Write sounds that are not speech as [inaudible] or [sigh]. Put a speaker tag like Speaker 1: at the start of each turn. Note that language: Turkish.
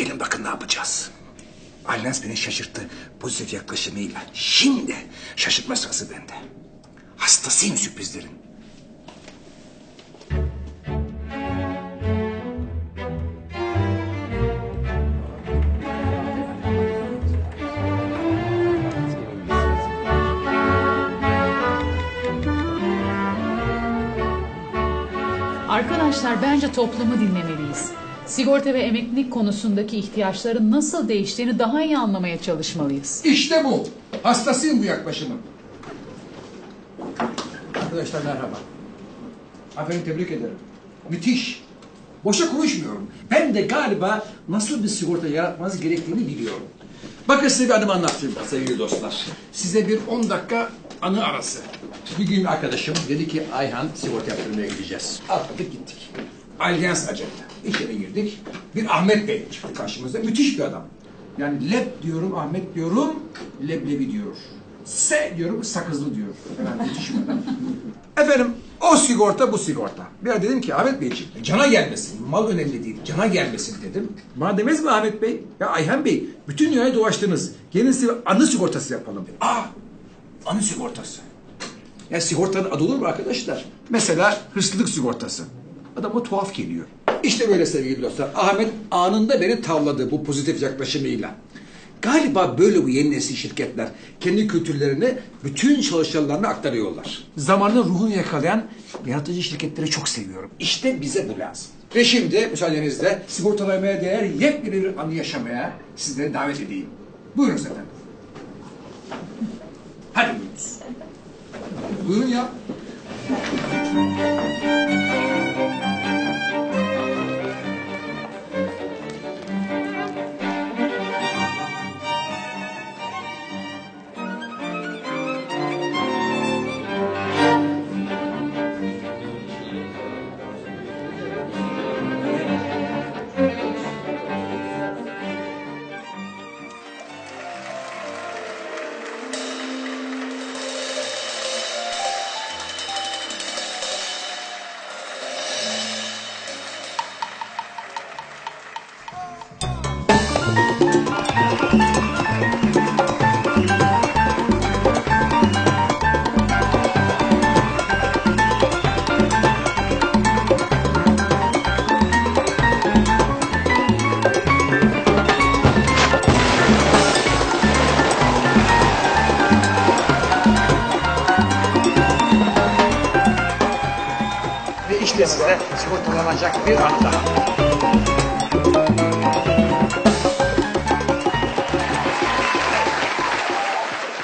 Speaker 1: Gelin bakın ne yapacağız. Alyans beni şaşırttı pozitif yaklaşımıyla. Şimdi şaşırtma sırası bende. Hastasıyım sürprizlerin.
Speaker 2: Arkadaşlar bence toplumu dinlemeliyiz. Sigorta ve emeklilik konusundaki ihtiyaçların nasıl değiştiğini daha iyi anlamaya çalışmalıyız.
Speaker 1: İşte bu. Hastasıyım bu yaklaşımın. Arkadaşlar merhaba. Aferin tebrik ederim. Müthiş. Boşa konuşmuyorum. Ben de galiba nasıl bir sigorta yaratmanız gerektiğini biliyorum. Bakın size bir adım anlatayım sevgili dostlar. Size bir 10 dakika anı arası. Bir gün arkadaşım dedi ki Ayhan sigorta yaptırmaya gideceğiz. Atladık gittik. Alyans acayip. İçeri girdik. Bir Ahmet Bey çıktı karşımıza. Müthiş bir adam. Yani leb diyorum, Ahmet diyorum, leblebi diyor. S diyorum, sakızlı diyor. Yani müthiş bir adam. [laughs] Efendim o sigorta bu sigorta. Bir dedim ki Ahmet Beyciğim cana gelmesin. Mal önemli değil. Cana gelmesin dedim. Bana demez mi Ahmet Bey? Ya Ayhan Bey bütün dünyayı dolaştınız. Gelin size anı sigortası yapalım. Aa anı sigortası. Ya sigortanın adı olur mu arkadaşlar? Mesela hırsızlık sigortası. Adama tuhaf geliyor. İşte böyle sevgili dostlar. Ahmet anında beni tavladı bu pozitif yaklaşımıyla. Galiba böyle bu yeni nesil şirketler kendi kültürlerini bütün çalışanlarına aktarıyorlar. Zamanın ruhunu yakalayan yaratıcı şirketleri çok seviyorum. İşte bize bu lazım. Ve şimdi müsaadenizle sigortalamaya değer yepyeni bir anı yaşamaya sizleri davet edeyim. Buyurun efendim. Hadi buyurunuz. Buyurun ya. Ve işte size sigortalanacak bir an daha.